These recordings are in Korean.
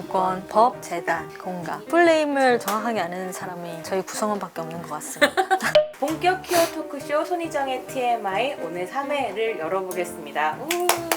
인권, 법, 재단, 공감. 플레임을 정확하게 아는 사람이 저희 구성원밖에 없는 것 같습니다. 본격 퀴어 토크쇼 손희정의 TMI 오늘 3회를 열어보겠습니다. 우!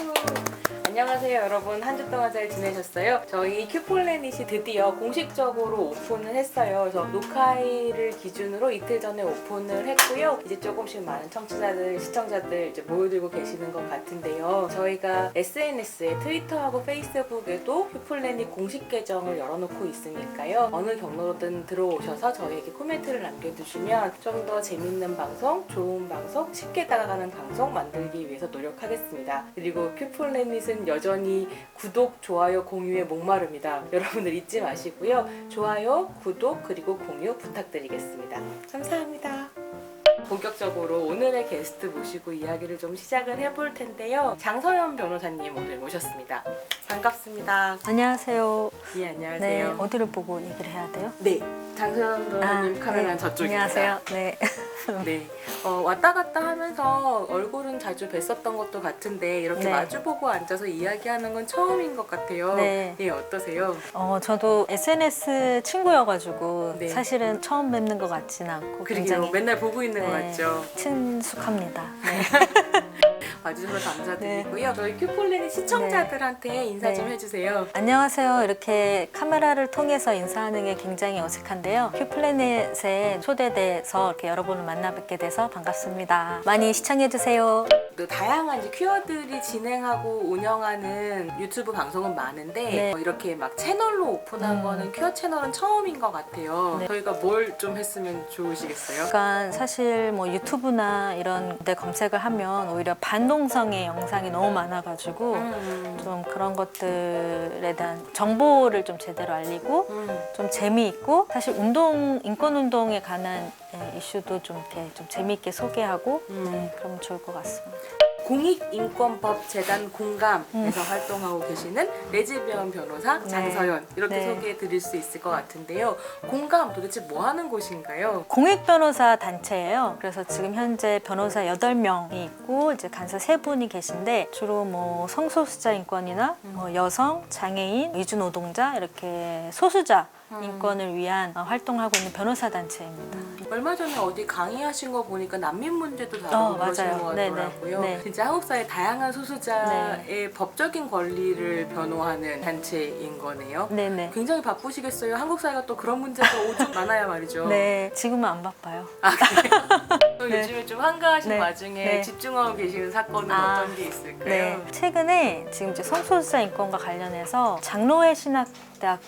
안녕하세요 여러분 한 주 동안 잘 지내셨어요? 저희 큐폴레닛이 드디어 공식적으로 오픈을 했어요. 그래서 녹화일을 기준으로 이틀 전에 오픈을 했고요. 이제 조금씩 많은 청취자들, 시청자들 이제 모여들고 계시는 것 같은데요. 저희가 SNS에 트위터하고 페이스북에도 큐폴레닛 공식 계정을 열어놓고 있으니까요. 어느 경로로든 들어오셔서 저희에게 코멘트를 남겨주시면 좀 더 재밌는 방송, 좋은 방송, 쉽게 다가가는 방송 만들기 위해서 노력하겠습니다. 그리고 큐폴레닛은 여전히 구독, 좋아요, 공유에 목마릅니다. 여러분들 잊지 마시고요. 좋아요, 구독, 그리고 공유 부탁드리겠습니다. 감사합니다. 본격적으로 오늘의 게스트 모시고 이야기를 좀 시작을 해볼 텐데요. 장서연 변호사님 오늘 모셨습니다. 반갑습니다. 안녕하세요. 예, 네, 안녕하세요. 어디를 보고 얘기를 해야 돼요? 네, 장서연 변호사님 카메라는 네. 저쪽입니다. 안녕하세요. 네. 네, 어, 왔다 갔다 하면서 얼굴은 자주 뵀었던 것도 같은데 이렇게 네. 마주보고 앉아서 이야기하는 건 처음인 것 같아요. 네. 예, 어떠세요? 어, 저도 SNS 친구여가지고 네. 사실은 처음 뵙는 것 같지는 않고 그러게요. 굉장히 맨날 보고 있는 것 네. 같죠. 친숙합니다. 네. 와주셔서 감사드리고요. 저희 큐폴레니 시청자들한테 인사 좀 네. 해주세요. 안녕하세요. 이렇게 카메라를 통해서 인사하는 게 굉장히 어색한데요. 큐플래닛에 초대돼서 이렇게 여러분을 만나 뵙게 돼서 반갑습니다. 많이 시청해주세요. 또 다양한 이제 퀴어들이 진행하고 운영하는 유튜브 방송은 많은데 네. 어, 이렇게 막 채널로 오픈한 음. 거는 퀴어 채널은 처음인 것 같아요. 네. 저희가 뭘 좀 했으면 좋으시겠어요? 그러니까 사실 뭐 유튜브나 이런 데 검색을 하면 오히려 반동성의 영상이 너무 많아가지고 음. 좀 그런 것들에 대한 정보를 좀 제대로 알리고 음. 좀 재미있고 사실 운동 인권 운동에 관한 예, 이슈도 좀 이렇게 좀 재미있게 소개하고 음. 네, 그러면 좋을 것 같습니다. 공익인권법 재단 공감에서 음. 활동하고 계시는 레즈비언 변호사 네. 장서연 이렇게 네. 소개해 드릴 수 있을 것 같은데요. 공감 도대체 뭐 하는 곳인가요? 공익 변호사 단체예요. 그래서 지금 현재 변호사 8명이 있고 이제 간사 3분이 계신데 주로 뭐 성소수자 인권이나 뭐 여성, 장애인, 위주 노동자 이렇게 소수자 인권을 위한 어, 활동을 하고 있는 변호사 단체입니다. 얼마 전에 어디 강의하신 거 보니까 난민 문제도 다루고 어, 그러신 맞아요. 거 네네. 같더라고요. 네. 진짜 한국 사회 다양한 소수자의 네. 법적인 권리를 변호하는 단체인 거네요. 네네. 굉장히 바쁘시겠어요. 한국 사회가 또 그런 문제가 오죽 많아야 말이죠. 네, 지금은 안 바빠요. 아, 그래요? 또 네. 요즘에 좀 한가하신 네. 와중에 네. 집중하고 계시는 사건은 아, 어떤 게 있을까요? 네. 최근에 지금 이제 성소수자 인권과 관련해서 장로회 신학대학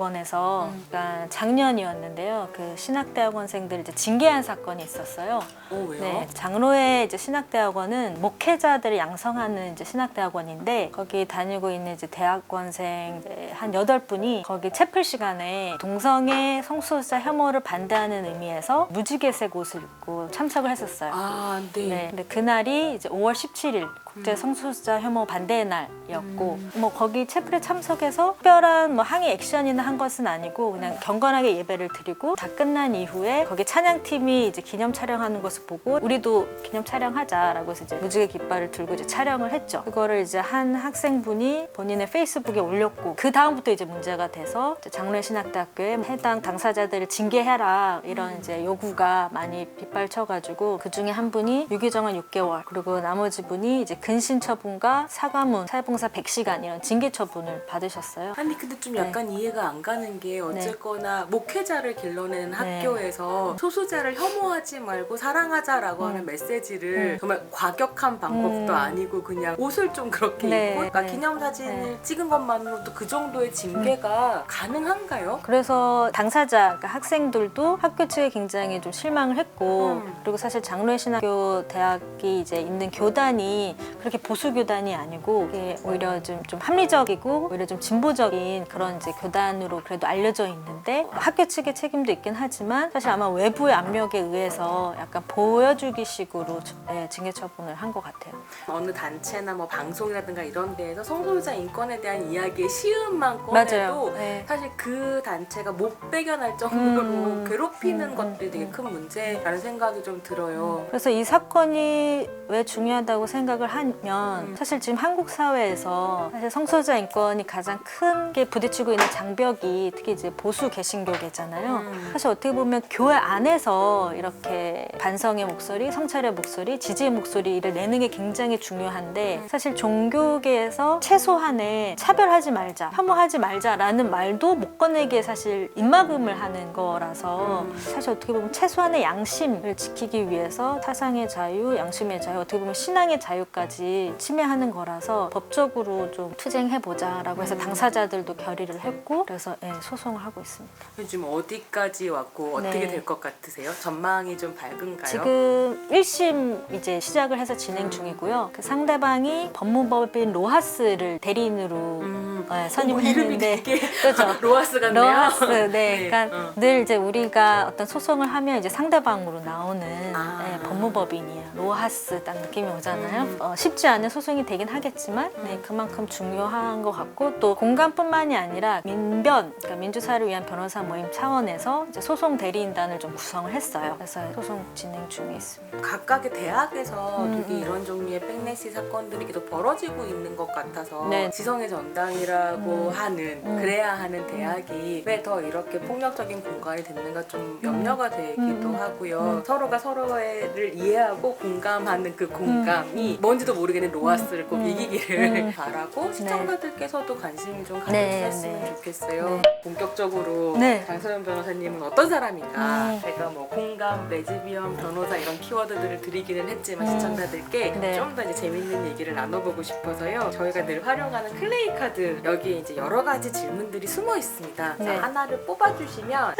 원에서 음. 그러니까 작년이었는데요. 그 신학대학원생들 이제 징계한 사건이 있었어요. 어, 왜요? 네, 장로회 이제 신학대학원은 목회자들을 양성하는 이제 신학대학원인데 거기 다니고 있는 이제 대학원생 이제 한 여덟 분이 거기 채플 시간에 동성애 성소수자 혐오를 반대하는 의미에서 무지개색 옷을 입고 참석을 했었어요. 아, 네. 네. 근데 그날이 이제 5월 17일 국제 성소수자 혐오 반대의 날이었고 뭐 거기 채플에 참석해서 특별한 뭐 항의 액션이나 한 것은 아니고 그냥 경건하게 예배를 드리고 다 끝난 이후에 거기 찬양팀이 이제 기념 촬영하는 것을 보고 우리도 기념 촬영하자라고 해서 이제 무지개 깃발을 들고 이제 촬영을 했죠. 그거를 이제 한 학생분이 본인의 페이스북에 올렸고 그 다음부터 이제 문제가 돼서 이제 장로회 신학대학교에 해당 당사자들을 징계해라 이런 이제 요구가 많이 빗발쳐가지고 그 중에 한 분이 유기정은 6개월 그리고 나머지 분이 이제 근신 처분과 사과문 사회봉사 100시간 이런 징계 처분을 받으셨어요. 아니 근데 좀 네. 약간 이해가 안 가는 게 어쨌거나 목회자를 길러내는 네. 학교에서 소수자를 혐오하지 말고 사랑하자라고 음. 하는 메시지를 음. 정말 과격한 방법도 음. 아니고 그냥 옷을 좀 그렇게 네, 입고 그러니까 네. 기념사진을 네. 찍은 것만으로도 그 정도의 징계가 가능한가요? 그래서 당사자 그러니까 학생들도 학교 측에 굉장히 좀 실망을 했고 음. 그리고 사실 장로회 신학교 대학이 이제 있는 교단이 그렇게 보수 교단이 아니고 오히려 좀, 좀 합리적이고 오히려 좀 진보적인 그런 이제 교단으로 그래도 알려져 있는데 학교 측의 책임도 있긴 하지만 사실 아마 외부의 압력에 의해서 약간 보여주기 식으로 네, 징계 처분을 한 것 같아요. 어느 단체나 뭐 방송이라든가 이런 데에서 성소수자 인권에 대한 이야기의 시음만 꺼내도. 네. 사실 그 단체가 못 배겨날 정도로 음, 괴롭히는 음, 것들이 되게 음, 큰 문제라는 생각이 좀 들어요. 그래서 이 사건이 왜 중요하다고 생각을 하면 음. 사실 지금 한국 사회에서 사실 성소수자 인권이 가장 크게 부딪히고 있는 장벽이 특히 이제 보수 개신교계잖아요. 음. 사실 어떻게 보면 교회 안에서 이렇게 반성의 목소리, 성찰의 목소리, 지지의 목소리를 내는 게 굉장히 중요한데 사실 종교계에서 최소한의 차별하지 말자, 혐오하지 말자라는 말도 못 꺼내기에 사실 입막음을 하는 거라서 음. 사실 어떻게 보면 최소한의 양심을 지키기 위해서 사상의 자유, 양심의 자유, 어떻게 보면 신앙의 자유까지 침해하는 거라서 법적으로 좀 투쟁해보자라고 해서 음. 당사자들도 결의를 했고 그래서 예, 소송을 하고 있습니다. 지금 어디까지 왔고 어떻게 네. 될 것 같으세요? 전망이 좀 밝은가요? 지금 1심 이제 시작을 해서 진행 중이고요. 그 상대방이 법무법인 로하스를 대리인으로 음. 네, 어머, 선임을 이름이 되게 그렇죠. 로하스 같네요. 로하스, 네. 그러니까 어. 늘 이제 우리가 어떤 소송을 하면 이제 상대방으로 나오는 아. 네, 법무법인이에요. 로하스 딱 느낌이 오잖아요. 음. 어, 쉽지 않은 소송이 되긴 하겠지만 네, 그만큼 중요한 것 같고 또 공감뿐만이 아니라 민변, 그러니까 민주사를 위한 변호사 모임 차원에서 이제 소송 대리인단을 좀 구성을 했어요. 그래서 소송 진행 중에 있습니다. 각각의 대학에서 음, 되게 음. 이런 종류의 백내시 사건들이 계속 벌어지고 있는 것 같아서 네. 지성의 전당이라고 음. 하는 음. 그래야 하는 대학이 왜 더 이렇게 폭력적인 공간이 됐는가 좀 염려가 되기도 음. 하고요. 음. 서로가 서로를 이해하고 공감하는 그 공감이 뭔지도 모르겠는 로아스를 꼭 음. 이기기를 음. 바라고 시청자들께서도 관심이 좀 네, 가져주셨으면 네. 좋겠어요. 네. 본격적으로 네. 장소연 변호사님은 어떤 사람인가 음. 제가 뭐 공감, 레즈비언, 변호사 이런 키워드들을 드리기는 했지만 음. 시청자들께 네. 좀 더 이제 재밌는 얘기를 나눠보고 싶어서요. 저희가 늘 활용하는 클레이 카드 여기에 이제 여러 가지 질문들이 숨어 있습니다. 자, 네. 하나를 뽑아주시면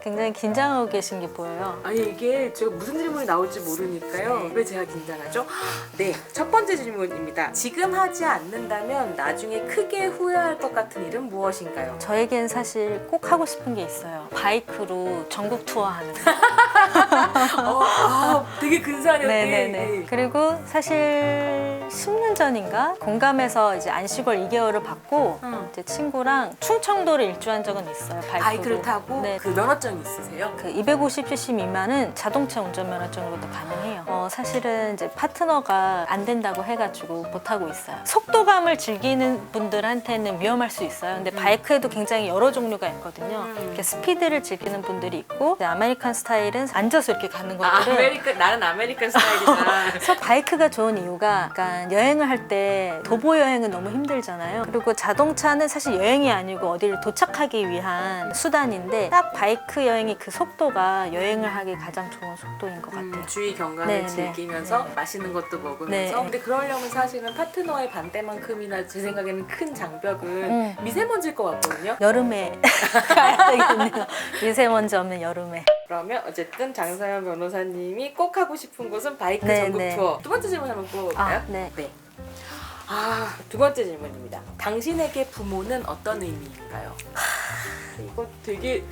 굉장히 긴장하고 계신 게 보여요. 아니 이게 제가 무슨 질문이 나올지 모르니까요. 네. 왜 제가 긴장하죠? 네, 첫 번째 질문입니다. 지금 하지 않는다면 나중에 크게 후회할 것 같은 일은 무엇인가요? 저에겐 사실 꼭 하고 싶은 게 있어요. 바이크로 전국 투어하는 거. 어, 아, 되게 근사하네요. 네네네. 그리고 사실 10년 전인가 공감해서 이제 안식월 2개월을 받고 응. 이제 친구랑 충청도를 일주한 적은 있어요. 바이크로. 바이크를 타고 네. 그 면허증 있으세요? 그 250cc 미만은 자동차 운전 면허증으로도 가능해요. 어, 사실은 이제 파트너가 안 된다고 해가지고 못 하고 있어요. 속도감을 즐기는 분들한테는 위험할 수 있어요. 근데 바이크에도 굉장히 여러 종류가 있거든요. 음. 이렇게 스피드를 즐기는 분들이 있고 이제 아메리칸 스타일은 앉아서 이렇게 가는 아, 것들은 아메리칸 나는 아메리칸 스타일이다. 그래서 바이크가 좋은 이유가 약간 여행을 할 때 도보 여행은 너무 힘들잖아요. 그리고 자동차는 사실 여행이 아니고 어디를 도착하기 위한 수단인데 딱 바이크 여행이 그 속도가 여행을 하기 가장 좋은 속도인 것 같아요. 음, 주위 경관을 네, 네. 즐기면서 맛있는 것도 먹으면서 네. 근데 그러려면 사실은 파트너의 반대만큼이나 제 생각에는 큰 장벽은 음. 미세먼지일 것 같거든요. 여름에 가야 되겠네요. 미세먼지 없는 여름에. 그러면 어쨌든 장사연 변호사님이 꼭 하고 싶은 곳은 바이크 네, 전국 네. 투어. 두 번째 질문 한번 뽑아볼까요? 아, 네. 네. 아, 두 번째 질문입니다. 당신에게 부모는 어떤 의미인가요? 이거 되게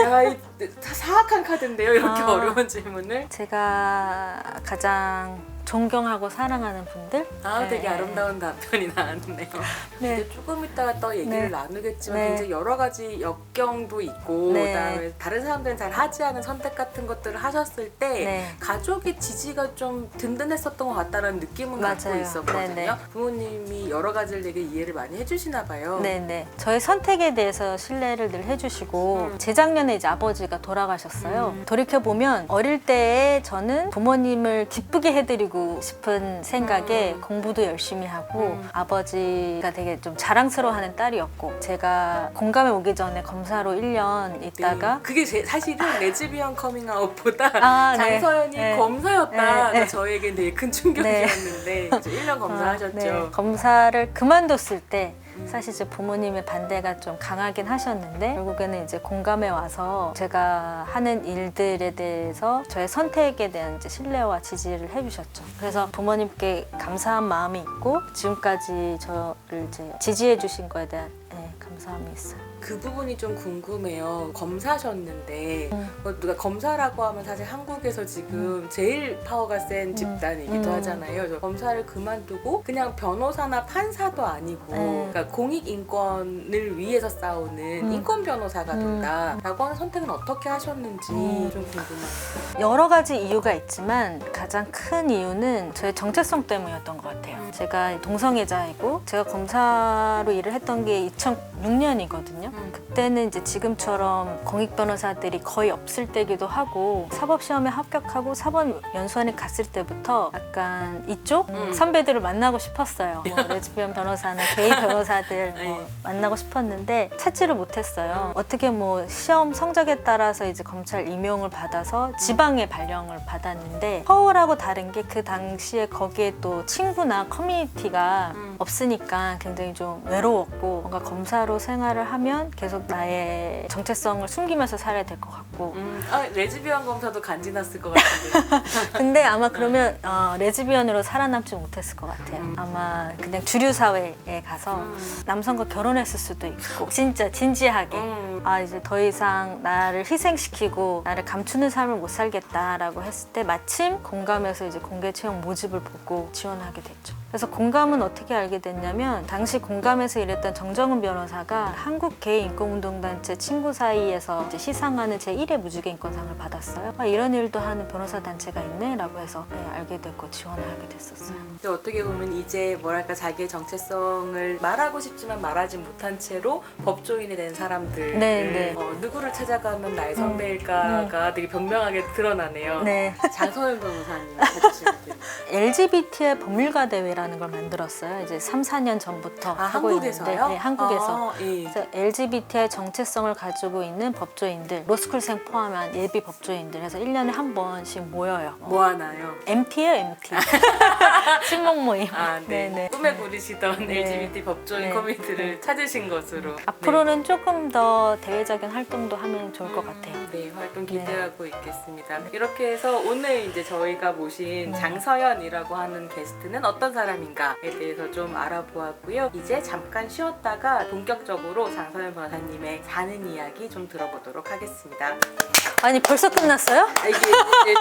야, 이 사악한 카드인데요. 이렇게 아. 어려운 질문을. 제가 가장 존경하고 사랑하는 분들. 아, 네. 되게 아름다운 답변이 나왔네요. 네. 근데 조금 이따가 또 얘기를 네. 나누겠지만 네. 굉장히 여러 가지 역경도 있고 네. 그다음에 다른 사람들은 잘 하지 않은 선택 같은 것들을 하셨을 때 네. 가족의 지지가 좀 든든했었던 것 같다는 느낌은 갖고 맞아요. 있었거든요. 네, 네. 부모님이 여러 가지를 되게 이해를 많이 해주시나 봐요. 네네. 저의 선택에 대해서 신뢰를 늘 해주시고 음. 재작년에 이제 아버지가 돌아가셨어요. 음. 돌이켜 보면 어릴 때에 저는 부모님을 기쁘게 해드리고 싶은 생각에 음. 공부도 열심히 하고 음. 아버지가 되게 좀 자랑스러워하는 딸이었고 제가 공감에 오기 전에 검사로 1년 네. 있다가 그게 제- 사실은 레즈비언 커밍아웃보다 아, 네. 장서연이 네. 검사였다가 네, 네. 저에겐 되게 큰 충격이었는데 이제 1년 검사하셨죠. 네. 검사를 그만뒀을 때 음. 사실 이제 부모님의 반대가 좀 강하긴 하셨는데 결국에는 이제 공감에 와서 제가 하는 일들에 대해서 저의 선택에 대한 이제 신뢰와 지지를 해주셨죠. 그래서 부모님께 감사한 마음이 있고 지금까지 저를 이제 지지해 주신 거에 대한 네, 감사함이 있어요. 그 부분이 좀 궁금해요. 검사셨는데 음. 어, 누가 검사라고 하면 사실 한국에서 지금 제일 파워가 센 집단이기도 음. 하잖아요. 그래서 검사를 그만두고 그냥 변호사나 판사도 아니고 네. 그러니까 공익 인권을 위해서 싸우는 음. 인권 변호사가 음. 된다라고 하는 선택은 어떻게 하셨는지 음. 좀 궁금해요. 여러 가지 이유가 있지만 가장 큰 이유는 저의 정체성 때문이었던 것 같아요. 음. 제가 동성애자이고 제가 검사로 일을 했던 게 2006년이거든요. 음. 그때는 이제 지금처럼 공익 변호사들이 거의 없을 때기도 하고 사법 시험에 합격하고 사법 연수원에 갔을 때부터 약간 이쪽 음. 선배들을 만나고 싶었어요. 뭐 레즈비언 변호사나 게이 변호사들 뭐 네. 만나고 싶었는데 찾지를 못했어요. 어떻게 뭐 시험 성적에 따라서 이제 검찰 임용을 받아서 지방에 발령을 받았는데 서울하고 다른 게 그 당시에 거기에 또 친구나 커뮤니티가 음. 없으니까 굉장히 좀 외로웠고 뭔가 검사로 생활을 하면 계속 나의 정체성을 숨기면서 살아야 될 것 같고 음, 아, 레즈비언 검사도 간지 났을 것 같은데. 근데 아마 그러면 어, 레즈비언으로 살아남지 못했을 것 같아요. 음. 아마 그냥 주류 사회에 가서 음. 남성과 결혼했을 수도 있고 진짜 진지하게 음. 아 이제 더 이상 나를 희생시키고 나를 감추는 삶을 못 살겠다라고 했을 때 마침 공감에서 이제 공개 채용 모집을 보고 지원하게 됐죠. 그래서 공감은 어떻게 알게 됐냐면 당시 공감에서 일했던 정정은 변호사가 한국 개 인권운동단체 친구 사이에서 이제 시상하는 제 1회 무주개 인권상을 받았어요. 아, 이런 일도 하는 변호사 단체가 있네라고 해서 네, 알게 됐고 지원을 하게 됐었어요. 근데 어떻게 보면 이제 뭐랄까 자기의 정체성을 말하고 싶지만 말하지 못한 채로 법조인이 된 사람들 네, 네. 어, 누구를 찾아가면 나의 선배일까가 되게 변명하게 드러나네요. 네. 장서연 변호사님 돼요. LGBT의 법률가 대회 라는 걸 만들었어요. 이제 3, 4년 전부터 아 하고 한국에서요? 있는데, 네, 한국에서. 아, 예. 그래서 LGBT의 정체성을 가지고 있는 법조인들, 로스쿨생 포함한 예비 법조인들 해서 1년에 한 번씩 모여요. 뭐 하나요? MT예요, MT. 친목 모임. 아, 네. 네네. 꿈에 그리시던 네. LGBT 법조인 네. 커뮤니티를 찾으신 것으로 앞으로는 조금 더 대외적인 활동도 하면 좋을 것 같아요. 네, 활동 기대하고 있겠습니다. 이렇게 해서 오늘 이제 저희가 모신 네. 장서연이라고 하는 게스트는 어떤 사람인가에 대해서 좀 알아보았고요. 이제 잠깐 쉬었다가 본격적으로 장서연 변호사님의 사는 이야기 좀 들어보도록 하겠습니다. 아니 벌써 끝났어요? 아, 이게 이제